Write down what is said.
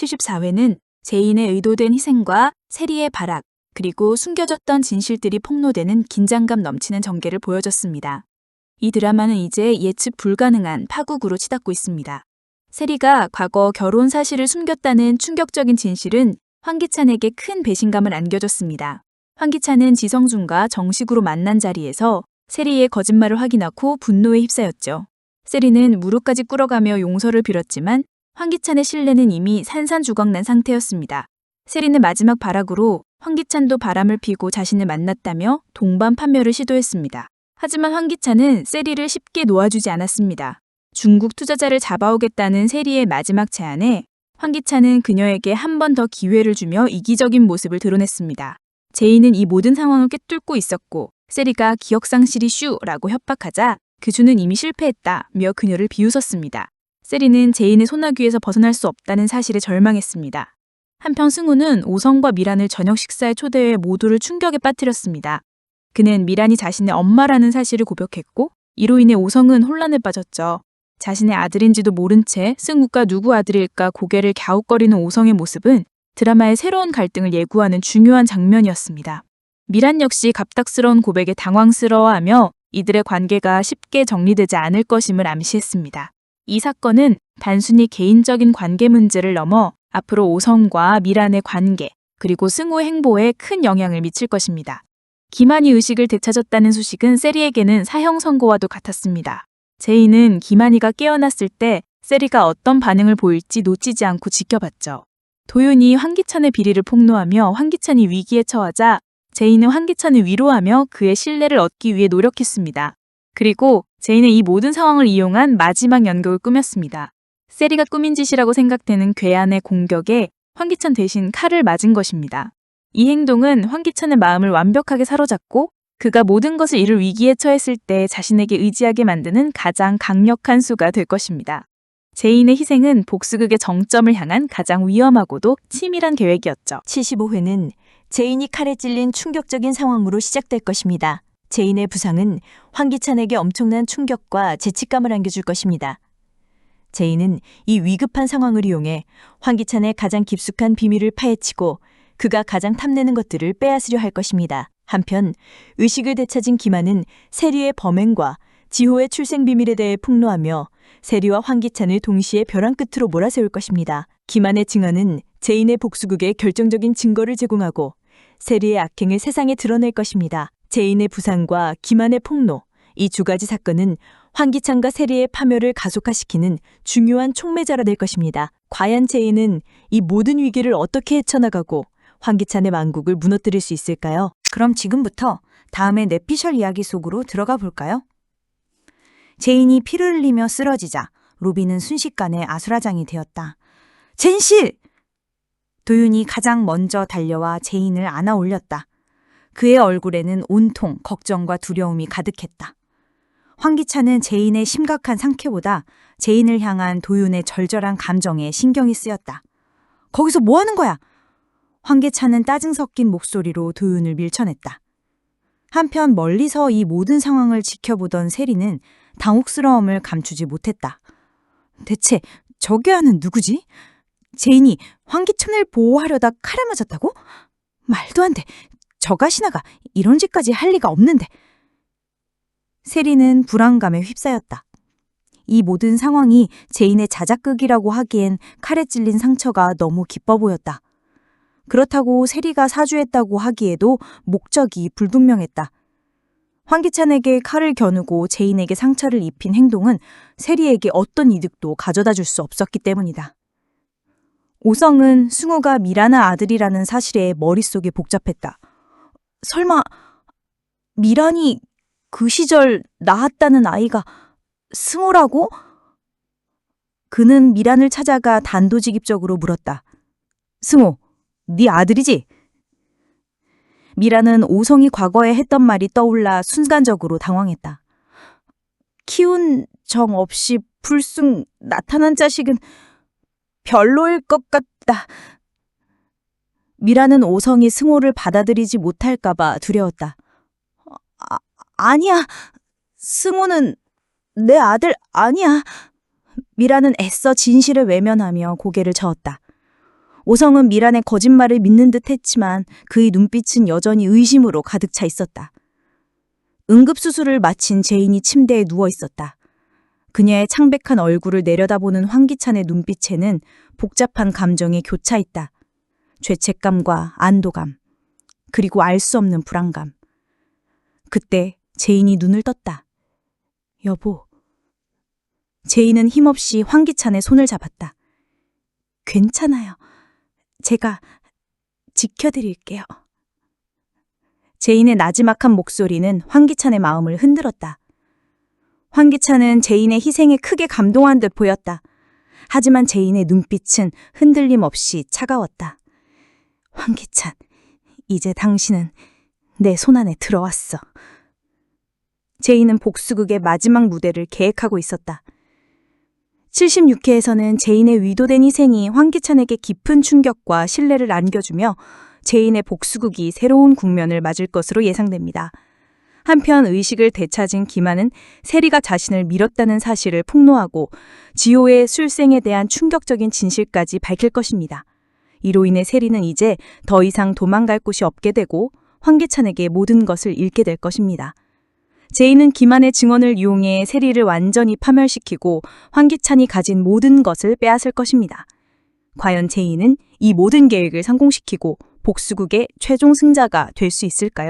74회는 제인의 의도된 희생과 세리의 발악, 그리고 숨겨졌던 진실들이 폭로되는 긴장감 넘치는 전개를 보여줬습니다. 이 드라마는 이제 예측 불가능한 파국으로 치닫고 있습니다. 세리가 과거 결혼 사실을 숨겼다는 충격적인 진실은 황기찬에게 큰 배신감을 안겨줬습니다. 황기찬은 지성준과 정식으로 만난 자리에서 세리의 거짓말을 확인하고 분노에 휩싸였죠. 세리는 무릎까지 꿇어가며 용서를 빌었지만 황기찬의 신뢰는 이미 산산주걱난 상태였습니다. 세리는 마지막 발악으로 황기찬도 바람을 피고 자신을 만났다며 동반 판멸을 시도했습니다. 하지만 황기찬은 세리를 쉽게 놓아주지 않았습니다. 중국 투자자를 잡아오겠다는 세리의 마지막 제안에 황기찬은 그녀에게 한 번 더 기회를 주며 이기적인 모습을 드러냈습니다. 제이는 이 모든 상황을 꿰뚫고 있었고 세리가 기억상실이 슈라고 협박하자 그주는 이미 실패했다며 그녀를 비웃었습니다. 세리는 제인의 소나귀에서 벗어날 수 없다는 사실에 절망했습니다. 한편 승우는 오성과 미란을 저녁 식사에 초대해 모두를 충격에 빠뜨렸습니다. 그는 미란이 자신의 엄마라는 사실을 고백했고 이로 인해 오성은 혼란에 빠졌죠. 자신의 아들인지도 모른 채 승우가 누구 아들일까 고개를 갸웃거리는 오성의 모습은 드라마의 새로운 갈등을 예고하는 중요한 장면이었습니다. 미란 역시 갑작스러운 고백에 당황스러워하며 이들의 관계가 쉽게 정리되지 않을 것임을 암시했습니다. 이 사건은 단순히 개인적인 관계 문제를 넘어 앞으로 오성과 미란의 관계, 그리고 승우의 행보에 큰 영향을 미칠 것입니다. 기만이 의식을 되찾았다는 소식은 세리에게는 사형 선고와도 같았습니다. 제이는 기만이가 깨어났을 때 세리가 어떤 반응을 보일지 놓치지 않고 지켜봤죠. 도윤이 황기찬의 비리를 폭로하며 황기찬이 위기에 처하자 제이는 황기찬을 위로하며 그의 신뢰를 얻기 위해 노력했습니다. 그리고 제이는 이 모든 상황을 이용한 마지막 연극을 꾸몄습니다. 세리가 꾸민 짓이라고 생각되는 괴한의 공격에 황기찬 대신 칼을 맞은 것입니다. 이 행동은 황기찬의 마음을 완벽하게 사로잡고 그가 모든 것을 이룰 위기에 처했을 때 자신에게 의지하게 만드는 가장 강력한 수가 될 것입니다. 제인의 희생은 복수극의 정점을 향한 가장 위험하고도 치밀한 계획이었죠. 75회는 제인이 칼에 찔린 충격적인 상황으로 시작될 것입니다. 제인의 부상은 황기찬에게 엄청난 충격과 죄책감을 안겨줄 것입니다. 제인은 이 위급한 상황을 이용해 황기찬의 가장 깊숙한 비밀을 파헤치고 그가 가장 탐내는 것들을 빼앗으려 할 것입니다. 한편 의식을 되찾은 기만은 세리의 범행과 지호의 출생 비밀에 대해 폭로하며 세리와 황기찬을 동시에 벼랑 끝으로 몰아세울 것입니다. 기만의 증언은 제인의 복수극에 결정적인 증거를 제공하고 세리의 악행을 세상에 드러낼 것입니다. 제인의 부상과 기만의 폭로, 이 두 가지 사건은 황기찬과 세리의 파멸을 가속화시키는 중요한 촉매자가 될 것입니다. 과연 제인은 이 모든 위기를 어떻게 헤쳐나가고 황기찬의 왕국을 무너뜨릴 수 있을까요? 그럼 지금부터 다음의 내피셜 이야기 속으로 들어가 볼까요? 제인이 피를 흘리며 쓰러지자 로비는 순식간에 아수라장이 되었다. 젠실! 도윤이 가장 먼저 달려와 제인을 안아 올렸다. 그의 얼굴에는 온통 걱정과 두려움이 가득했다. 황기찬은 제인의 심각한 상태보다 제인을 향한 도윤의 절절한 감정에 신경이 쓰였다. 거기서 뭐 하는 거야? 황기찬은 따증 섞인 목소리로 도윤을 밀쳐냈다. 한편 멀리서 이 모든 상황을 지켜보던 세리는 당혹스러움을 감추지 못했다. 대체 저기 하는 누구지? 제인이 황기찬을 보호하려다 칼을 맞았다고? 말도 안 돼. 저 가시나가 이런 짓까지 할 리가 없는데. 세리는 불안감에 휩싸였다. 이 모든 상황이 제인의 자작극이라고 하기엔 칼에 찔린 상처가 너무 기뻐 보였다. 그렇다고 세리가 사주했다고 하기에도 목적이 불분명했다. 황기찬에게 칼을 겨누고 제인에게 상처를 입힌 행동은 세리에게 어떤 이득도 가져다 줄 수 없었기 때문이다. 오성은 승우가 미라나 아들이라는 사실에 머릿속이 복잡했다. 설마 미란이 그 시절 낳았다는 아이가 승우라고? 그는 미란을 찾아가 단도직입적으로 물었다. 승우, 네 아들이지? 미라는 오성이 과거에 했던 말이 떠올라 순간적으로 당황했다. 키운 정 없이 불쑥 나타난 자식은 별로일 것 같다. 미라는 오성이 승호를 받아들이지 못할까봐 두려웠다. 아, 아니야. 승호는 내 아들 아니야. 미라는 애써 진실을 외면하며 고개를 저었다. 오성은 미란의 거짓말을 믿는 듯 했지만 그의 눈빛은 여전히 의심으로 가득 차 있었다. 응급수술을 마친 제인이 침대에 누워 있었다. 그녀의 창백한 얼굴을 내려다보는 황기찬의 눈빛에는 복잡한 감정이 교차 있다. 죄책감과 안도감, 그리고 알 수 없는 불안감. 그때 제인이 눈을 떴다. 여보. 제인은 힘없이 황기찬의 손을 잡았다. 괜찮아요. 제가 지켜드릴게요. 제인의 나지막한 목소리는 황기찬의 마음을 흔들었다. 황기찬은 제인의 희생에 크게 감동한 듯 보였다. 하지만 제인의 눈빛은 흔들림 없이 차가웠다. 황기찬, 이제 당신은 내 손안에 들어왔어. 제인은 복수극의 마지막 무대를 계획하고 있었다. 76회에서는 제인의 위도된 희생이 황기찬에게 깊은 충격과 신뢰를 안겨주며 제인의 복수극이 새로운 국면을 맞을 것으로 예상됩니다. 한편 의식을 되찾은 기만은 세리가 자신을 밀었다는 사실을 폭로하고 지호의 술생에 대한 충격적인 진실까지 밝힐 것입니다. 이로 인해 세리는 이제 더 이상 도망갈 곳이 없게 되고 황기찬에게 모든 것을 잃게 될 것입니다. 제인은 기만의 증언을 이용해 세리를 완전히 파멸시키고 황기찬이 가진 모든 것을 빼앗을 것입니다. 과연 제인은 이 모든 계획을 성공시키고 복수국의 최종 승자가 될 수 있을까요?